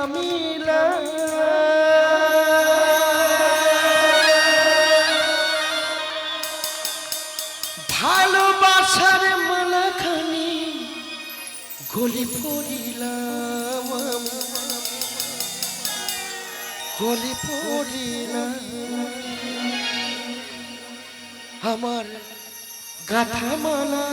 থামিলা ভালোবাসার মালাখানি গলি পড়িলাম। গলি পড়িলাম আমার গাথা মালা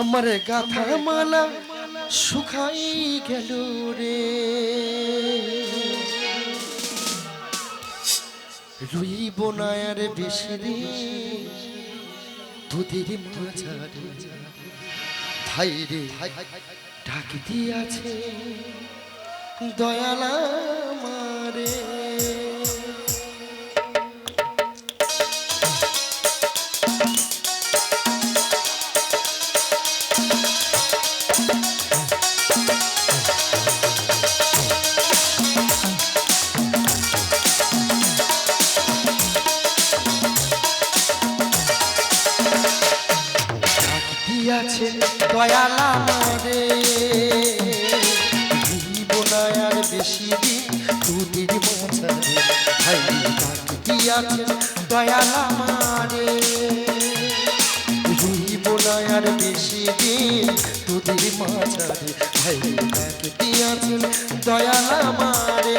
আমার গাথা মালা শুকাই গেল রে। রুইব না আর বেশি দিন দুধের মাঝারে। ভাই রে, ডাক দিয়াছে, দয়ালা মারে দিয়াছে দয়ালা মারে বেশি দিন দুধের মাঝারে ভাই দয়ালা মারে বেশি দিন দুধের মাঝারে ভাই ডাক দিয়াছে মারে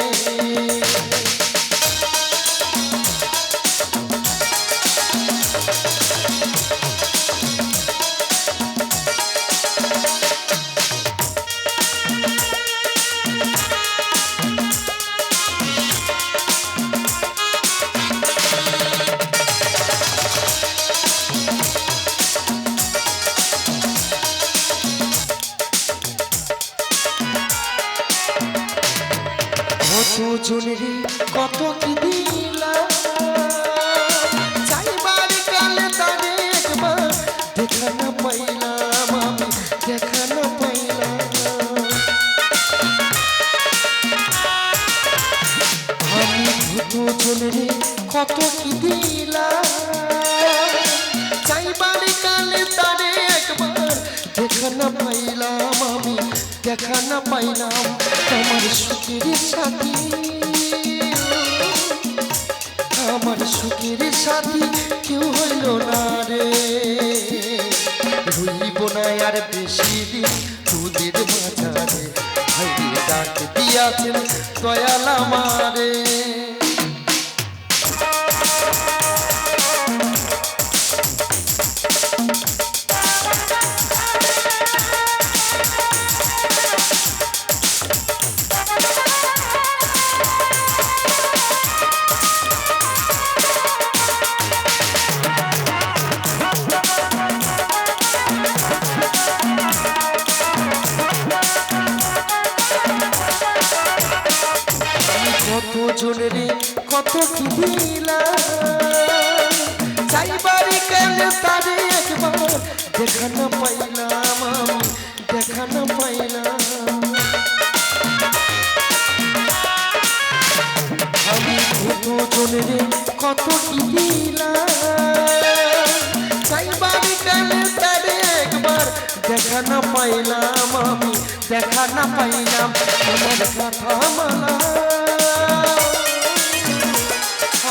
কত জনেরে কত কি দিলা চাইবার কালে তারে একবার দেখা না পাইলাম। আমি দেখা না পাইলাম দেখা না পাইলাম আমি দেখা না পাইলাম। সুখের সাথী, আমার সুখের সাথী, কেউ হইল না রে। রইব না আর বেশি দিন, তোদের মাঝারে। ভাই ডাক দিয়াছেন, দয়াল আমারে। কত রে, কত কি দিলাম? চাইবারে কেন তারে একবার দেখা না পাইলাম আমি পাইলাম। আমি দুজন রে, কত কি দিলাম? দেখা না পাইলাম আমি, দেখা না পাইলাম আমার কথা মালা।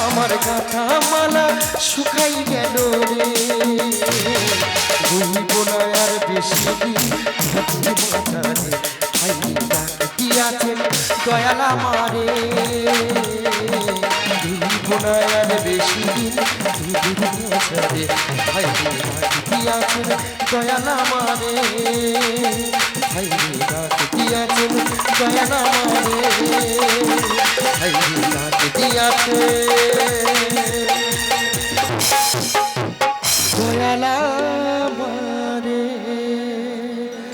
আমার গাথা মালা শুকাই গেল রে। ভুলব না আর বেশি মাতারে ভাই ডাক দয়াল আমারে। ভুলব না আর বেশি দিন মাতারে ভাই ডাক দিয়াছেন দয়াল আমারে ভাই ডাক দিয়াছেন দয়াল আমারে ভাই ডাক দিয়াছে